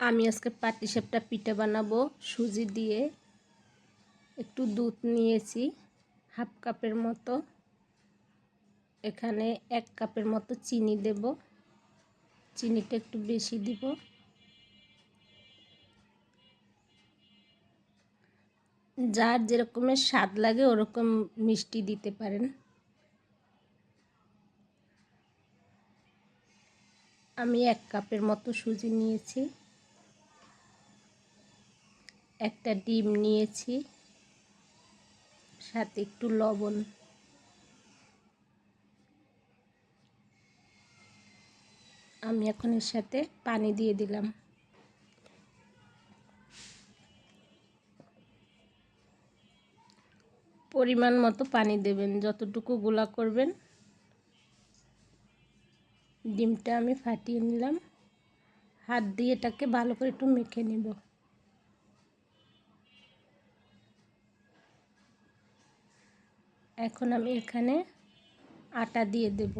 আমি আজকে পাটিসাপটা পিঠা বানাবো, সুজি দিয়ে। একটু দুধ নিয়েছি, হাফ কাপের মতো। এখানে এক কাপের মতো চিনি দেব। চিনিটা একটু বেশি দিব। যার যেরকমের স্বাদ লাগে, ওরকম মিষ্টি দিতে পারেন। আমি এক কাপের মতো সুজি নিয়েছি। একটা ডিম নিয়েছি, সাথে একটু লবণ। আমি এখন এর সাথে পানি দিয়ে দিলাম। পরিমাণ মতো পানি দেবেন, যতটুকু গোলা করবেন। ডিমটা আমি ফাটিয়ে নিলাম। হাত দিয়ে এটাকে ভালো করে একটু মেখে নেব। এখন আমি এখানে আটা দিয়ে দেব।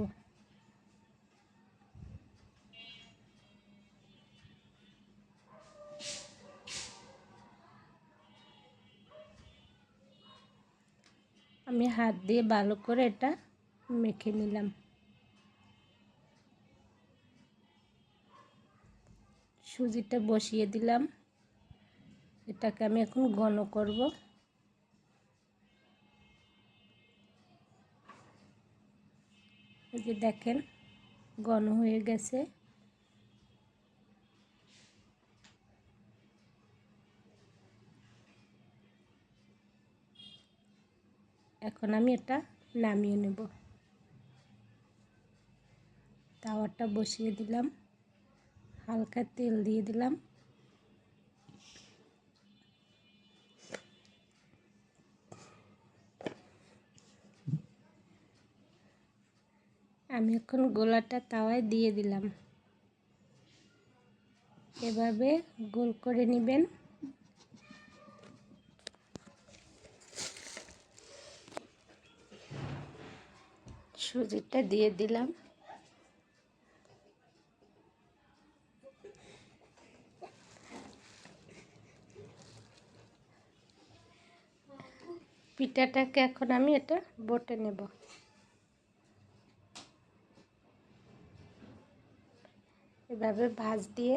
আমি হাত দিয়ে ভালো করে এটা মেখে নিলাম। সুজিটা বসিয়ে দিলাম। এটাকে আমি এখন ঘন করব। এই যে দেখেন ঘন হয়ে গেছে। এখন আমি এটা নামিয়ে নেব। তাওয়াটা বসিয়ে দিলাম, হালকা তেল দিয়ে দিলাম। আমি এখন গোলাটা তাওয়ায় দিয়ে দিলাম। এভাবে গোল করে নেবেন। সুজিটা দিয়ে দিলাম। পিঠাটাকে এখন আমি এটা বটে নেব। এভাবে ভাজ দিয়ে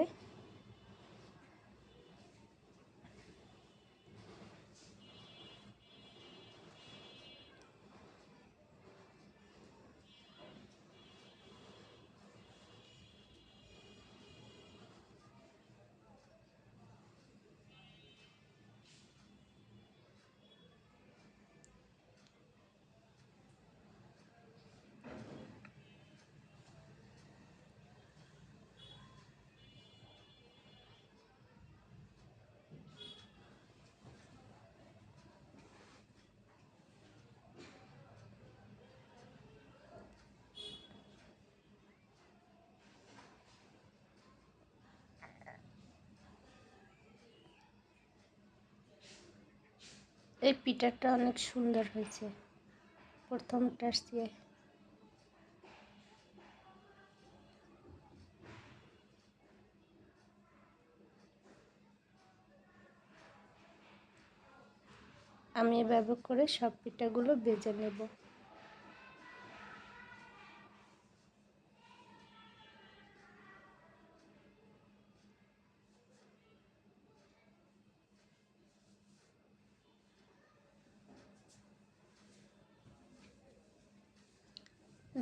এই পিঠাটা অনেক সুন্দর হয়েছে। প্রথম টাস দিয়ে। আমি এভাবে করে সব পিঠাগুলো বেজে নেব।